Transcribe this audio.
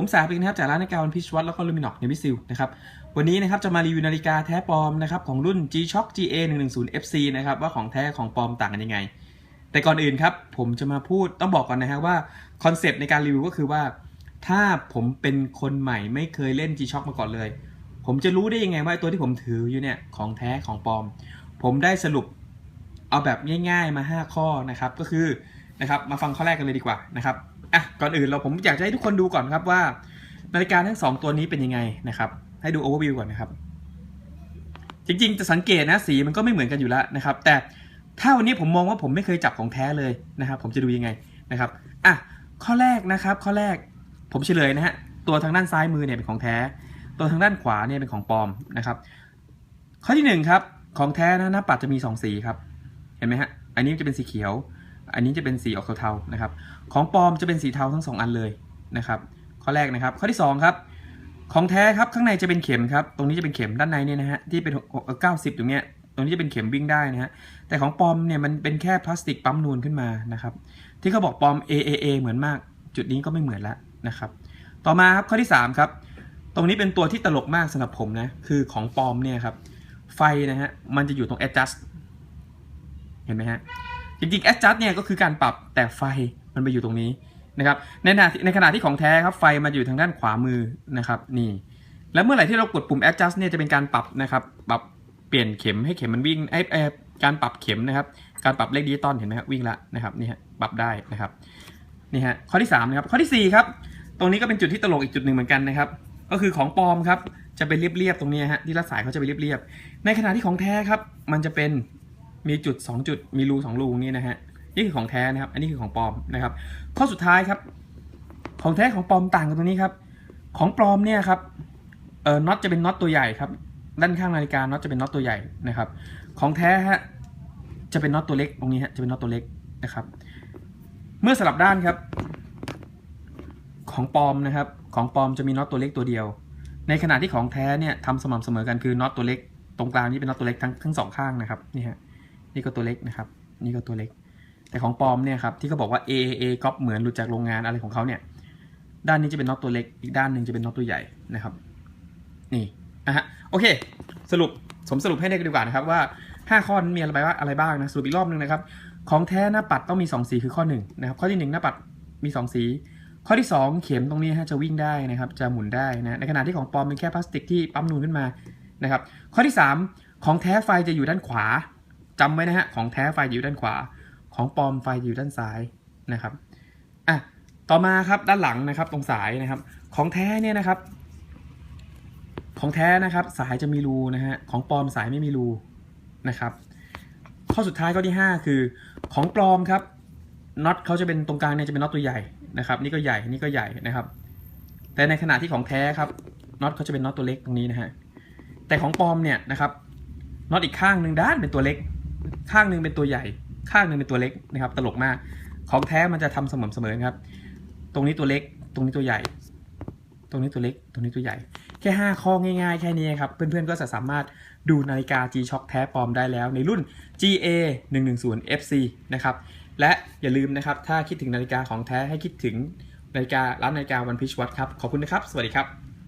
ผมสาเป็นนะครับจากร้านนาฬิกาวันพิชวัตแล้วก็ลูมินอกเนวิซิลนะครับวันนี้นะครับจะมารีวิวนาฬิกาแท้ปลอมนะครับของรุ่น G-Shock GA 1 1 0 FC นะครับว่าของแท้ของปลอมต่างกันยังไง แต่ก่อนอื่นครับผมจะมาพูดต้องบอกก่อนนะฮะว่าคอนเซปต์ในการรีวิวก็คือว่า ถ้าผมเป็นคนใหม่ไม่เคยเล่น G-Shock มาก่อนเลย ผมจะรู้ได้ยังไงว่าตัวที่ผมถืออยู่เนี่ยของแท้ของปลอม ผมได้สรุปเอาแบบง่าย ๆมา 5 ข้อนะครับก็คือนะครับมาฟังข้อแรกกันเลยดีกว่านะครับ อะก่อนอื่นเราผมอยากจะให้ทุกคนดูก่อนครับว่า นาฬิกาทั้งสองตัวนี้เป็นยังไงนะครับ ให้ดูโอเวอร์วิวก่อนนะครับ จริงๆ จะสังเกตนะสีมันก็ไม่เหมือนกันอยู่แล้วนะครับ แต่ถ้าวันนี้ผมมองว่าผมไม่เคยจับของแท้เลยนะครับ ผมจะดูยังไงนะครับอะข้อแรกนะครับ ข้อแรกผมเฉลยนะฮะตัวทางด้านซ้ายมือเนี่ยเป็นของแท้ ตัวทางด้านขวาเนี่ยเป็นของปลอมนะครับ ข้อที่หนึ่งครับของแท้นะหน้าปัดจะมีสองสีครับ เห็นไหมฮะอันนี้จะเป็นสีเขียว อันนี้จะเป็นสีออกเทาๆนะครับ ของปลอมจะเป็นสีเทาทั้งสองอันเลยนะครับ ข้อแรกนะครับ ข้อที่สองครับ ของแท้ครับข้างในจะเป็นเข็มครับ ตรงนี้จะเป็นเข็มด้านในเนี่ยนะฮะที่เป็นเก้าสิบตรงเนี้ยตรงนี้จะเป็นเข็มวิ่งได้นะฮะ แต่ของปลอมเนี่ยมันเป็นแค่พลาสติกปั๊มนูนขึ้นมานะครับ ที่เขาบอกปลอม AAA เหมือนมาก จุดนี้ก็ไม่เหมือนล้วนะครับ ต่อมาครับข้อที่3ครับ ตรงนี้เป็นตัวที่ตลกมากสำหรับผมนะ คือของปลอมเนี่ยครับ ไฟนะฮะ มันจะอยู่ตรง adjust เห็นไหมฮะ จริงๆ adjust เนี่ยก็คือการปรับแต่ไฟมันไปอยู่ตรงนี้นะครับในขณะที่ในขณะที่ของแท้ครับไฟมันอยู่ทางด้านขวามือนะครับนี่แล้วเมื่อไหร่ที่เรากดปุ่ม adjust เนี่ยจะเป็นการปรับนะครับปรับเปลี่ยนเข็มให้เข็มมันวิ่งไอ้ไอ้การปรับเข็มนะครับการปรับเลขดิจิตอลเห็นไหมครับวิ่งละนะครับนี่ฮะปรับได้นะครับนี่ฮะข้อที่3นะครับข้อทีสี่4ครับตรงนี้ก็เป็นจุดที่ตลกอีกจุดหนึ่งเหมือนกันนะครับก็คือของปลอมครับจะเป็นเรียบๆตรงนี้ฮะที่รัดสายเขาจะเป็นเรียบๆในขณะที่ของแท้ครับมันจะเป็น มีจุด 2 จุด มีรู2รูนี่นะฮะ นี่คือของแท้นะครับ อันนี้คือของปลอมนะครับ ข้อสุดท้ายครับ ของแท้ของปลอมต่างกันตรงนี้ครับ ของปลอมเนี่ยครับ เออน็อตจะเป็นน็อตตัวใหญ่ครับ ด้านข้างนาฬิกา น็อตจะเป็นน็อตตัวใหญ่นะครับ ของแท้ฮะ จะเป็นน็อตตัวเล็กตรงนี้ฮะ จะเป็นน็อตตัวเล็กนะครับ เมื่อสลับด้านครับ ของปลอมนะครับ ของปลอมจะมีน็อตตัวเล็กตัวเดียว ในขณะที่ของแท้เนี่ยทำสม่ำเสมอกันคือน็อตตัวเล็กตรงกลางนี่เป็นน็อตตัวเล็กทั้งทั้งสองข้างนะครับนี่ฮะ นี่ก็ตัวเล็กนะครับ นี่ก็ตัวเล็ก แต่ของปลอมเนี่ยครับที่เขาบอกว่า AAA ก๊อปเหมือนหลุดจากโรงงานอะไรของเขาเนี่ย ด้านนี้จะเป็นน็อตตัวเล็ก อีกด้านหนึ่งจะเป็นน็อตตัวใหญ่นะครับ นี่นะฮะ โอเค สรุปผมสรุปให้ได้กันดีกว่านะครับว่า 5 ข้อนั้นมีอะไรบ้างอะไรบ้างนะ สรุปอีกรอบหนึงนะครับ ของแท้หน้าปัดต้องมี 2 สีคือข้อ1นะครับ ข้อที่ 1 หน้าปัดมี 2 สี ข้อที่ 2 เข็มตรงนี้ฮะจะวิ่งได้นะครับ จะหมุนได้นะ ในขณะที่ของปลอมเป็นแค่พลาสติกที่ปั๊มนูนขึ้นมานะครับ ข้อที่ 3 ของแท้ไฟจะอยู่ด้านขวา จำไว้นะฮะ ของแท้ไฟอยู่ด้านขวา ของปลอมไฟอยู่ด้านซ้ายนะครับอะต่อมาครับด้านหลังนะครับตรงสายนะครับ ของแท้เนี่ยนะครับ ของแท้นะครับ สายจะมีรูนะฮะของปลอมสายไม่มีรูนะครับ ข้อสุดท้ายข้อที่ 5 คือของปลอมครับน็อตเขาจะเป็นตรงกลางเนี่ยจะเป็นน็อตตัวใหญ่นะครับ นี่ก็ใหญ่นี่ก็ใหญ่นะครับ แต่ในขณะที่ของแท้ครับน็อตเขาจะเป็นน็อตตัวเล็กตรงนี้นะฮะแต่ของปลอมเนี่ยนะครับน็อตอีกข้างหนึ่งด้านเป็นตัวเล็ก ข้างหนึ่งเป็นตัวใหญ่ ข้างหนึ่งเป็นตัวเล็กนะครับ ตลกมาก ของแท้มันจะทำเสมอเสมอครับ ตรงนี้ตัวเล็ก ตรงนี้ตัวใหญ่ ตรงนี้ตัวเล็ก ตรงนี้ตัวใหญ่ แค่ 5 ข้อง่ายๆ แค่นี้ครับ เพื่อนๆ ก็จะสามารถดูนาฬิกา G-Shock แท้ปลอมได้แล้วในรุ่น GA 110 FC นะครับ และอย่าลืมนะครับ ถ้าคิดถึงนาฬิกาของแท้ให้คิดถึงนาฬิการ้านนาฬิกาวันพิชวัตครับ ขอบคุณนะครับ สวัสดีครับ